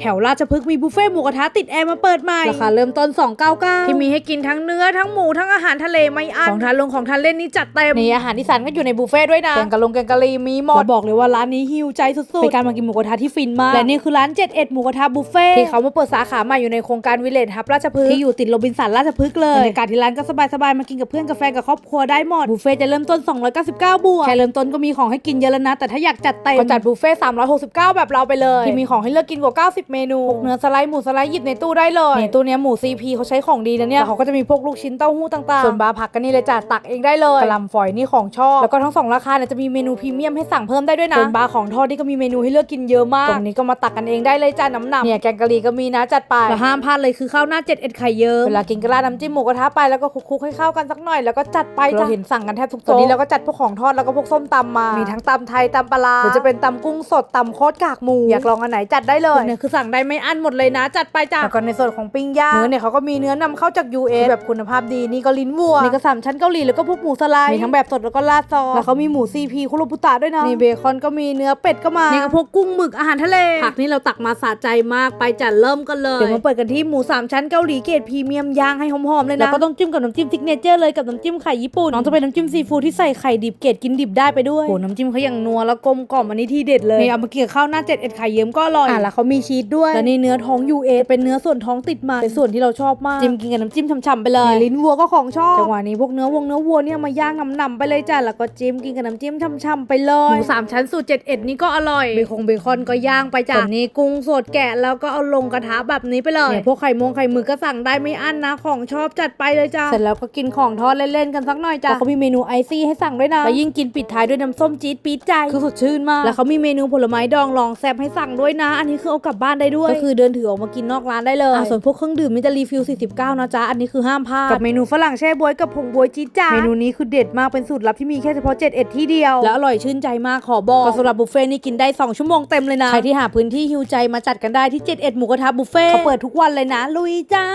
แถวราชพฤกษ์มีบุฟเฟ่ต์หมูกระทะติดแอร์มาเปิดใหม่ ราคาเริ่มต้น 299 ที่มีให้กินทั้งเนื้อทั้งหมูทั้งอาหารทะเลไม่อั้นของทานลงของทานเล่นนี่จัดเต็มนี่อาหารอีสานก็อยู่ในบุฟเฟ่ต์ด้วยนะแกงกะลงแกงกะหรี่มีหมดบอกเลยว่าร้านนี้ฮิวใจสุดๆเป็นการมากินหมูกระทะที่ฟินมากและนี่คือร้าน71หมูกระทะบุฟเฟ่ต์ที่เขามาเปิดสาขาใหม่อยู่ในโครงการวิลเลจฮับราชพฤกษ์ที่อยู่ติดโรบินสันราชพฤกษ์เลยบรรยากาศที่ร้านก็สบายๆมากินกับเพื่อนกับแฟนกับครอบครัวได้หมดบุฟเฟ่ต์จะเริ่มต้น 299 บวกแค่เริ่มต้นก็มีของให้กินเยอะแล้วนะแต่ถ้าอยากจัดเต็มก็จัดบุฟเฟ่ต์369 แบบเราไปเลยที่มีของให้เลือกกินกว่า 90เมนูพวกเนื้อสไลด์หมูสไลด์หยิบในตู้ได้เลยในตู้เนี้ยหมู CP เขาใช้ของดีนะเนี่ยแล้วเขาก็จะมีพวกลูกชิ้นเต้าหู้ต่างๆส่วนบาร์ผักกันนี่เลยจ้ะตักเองได้เลยกะหล่ำฝอยนี่ของชอบแล้วก็ทั้งสองราคาเนี่ยจะมีเมนูพรีเมียมให้สั่งเพิ่มได้ด้วยนะส่วนบาร์ของทอดนี่ก็มีเมนูให้เลือกกินเยอะมากตรงนี้ก็มาตักกันเองได้เลยจ้าน้ำหนักเนี่ยแกงกะหรี่ก็มีนะจัดไปแต่ห้ามพลาดเลยคือข้าวหน้าเจ็ดเอ็ดไข่เยิ้มเวลากินกระลาดน้ำจิ้มหมูกระทะไปแล้วก็คลุกๆให้เข้ากันสักหน่อยแล้วก็จัดไปจ้ะเราเห็นสั่งกันแทบทุกโต๊ะนี้เราก็จัดพวกของทอดแล้วก็พวกส้มตำมามีทั้งตำไทยตำปลาร้าหรือจะเป็นตำกุ้งสดตำโคตรกากหมูอยากลองอันไหนจัดได้เลยเนี่ยคือสั่งได้ไม่อั้นหมดเลยนะ จัดไปจ้ะแล้วก็ในส่วนของปิ้งย่างเนื้อเนี่ยเขาก็มีเนื้อนำเข้าจาก US แบบคุณภาพดีนี่ก็ลิ้นวัวนี่ก็สามชั้นเกาหลีแล้วก็พวกหมูสไลด์มีทั้งแบบสดแล้วก็ราดซอสแล้วเขามีหมู CP คุโรบุตะด้วยนะนี่เบคอนก็มีเนื้อเป็ดก็มานี่ก็พวกกุ้งหมึกอาหารทะเลผักนี่เราตักมาสะใจมากไปจัดเริ่มกันเลยเดี๋ยวมาเปิดกันที่หมูสามชั้นเกาหลีเกรดพรีเมียมย่างให้หอมๆเลยนะแล้วก็ต้องจิ้มกับน้ำจิ้มซิกเนเจอร์เลยกับน้ำจิ้มไข่ญี่ปุ่นน้องจะเป็นน้ำจิ้มซีฟู้ดที่ใส่ไข่ดิบเกรดกินดิบได้ไปด้วยโหน้ำจิ้มเขาอย่างนัวแล้วกลมกล่อมอันนี้ที่เด็ดเลยนี่เอามาเกี่ยวข้าวหน้าเจ็ดเอ็ดไข่เยิ้มก็อร่อยอะแล้วเขามีชีสด้วยและนี่เนื้อท้อง UA เป็นเนื้อส่วนท้องติดมาเป็นส่วนที่เราชอบมากจิ้มกินกับน้ำจิ้มฉ่ำๆไปเลยลิ้นวัวก็ของชอบจังหวะนี้พวกเนื้อวงเนื้อวัวเนี่ยมาย่างนำๆไปเลยจ้ะแล้วก็จิ้มกินกับน้ำจิ้มฉ่ำๆไปเลยหมูสามชั้นสูตรเจ็ดเอ็ดนี่ก็อร่อยเบคงเบคอนก็ย่างไปจ้ะส่วนนี้กุ้งสดแกะแล้วก็เอาลงกระทะแบบนี้ไปเลยเนี่ยพวกไข่มงไข่หมึกก็สั่งได้ไม่อั้นนะของชอบจัดไปเลยจ้ะเสร็จแล้วก็กินของทอดเล่นๆกันสักหน่อยจ้ะแล้วเขามีเมนูไอซี่ให้สั่งด้วยนะแล้วยิ่งกินปิดท้ายด้วยน้ำส้มจี๊ดปี๊ดใจคือสดชื่นมากแล้วเขามีเมนูผลไม้ดองลองแซ่บให้สั่งด้วยนะ อันนี้คือเอากลับบ้านได้ด้วย ก็คือเดินถือออกมากินนอกร้านได้เลยอะส่วนพวกเครื่องดื่มนี่จะรีฟิล 49 นะจ๊ะ อันนี้คือห้ามพลาด กับเมนูฝรั่งแช่บวยกับผงบวยจี๊ดจ้าดเมนูนี้คือเด็ดมากเป็นสูตรลับที่มีแค่เฉพาะ7เอ็ดที่เดียว แล้วอร่อยชื่นใจมากขอบอกก็สำหรับบุฟเฟ่ต์นี่กินได้ 2 ชั่วโมงเต็มเลยนะ ใครที่หาพื้นที่ฮิวใจมาจัดกันได้ที่71หมูกระทะบุฟเฟ่ต์เขาเปิดทุกวันเลยนะลุยจ้า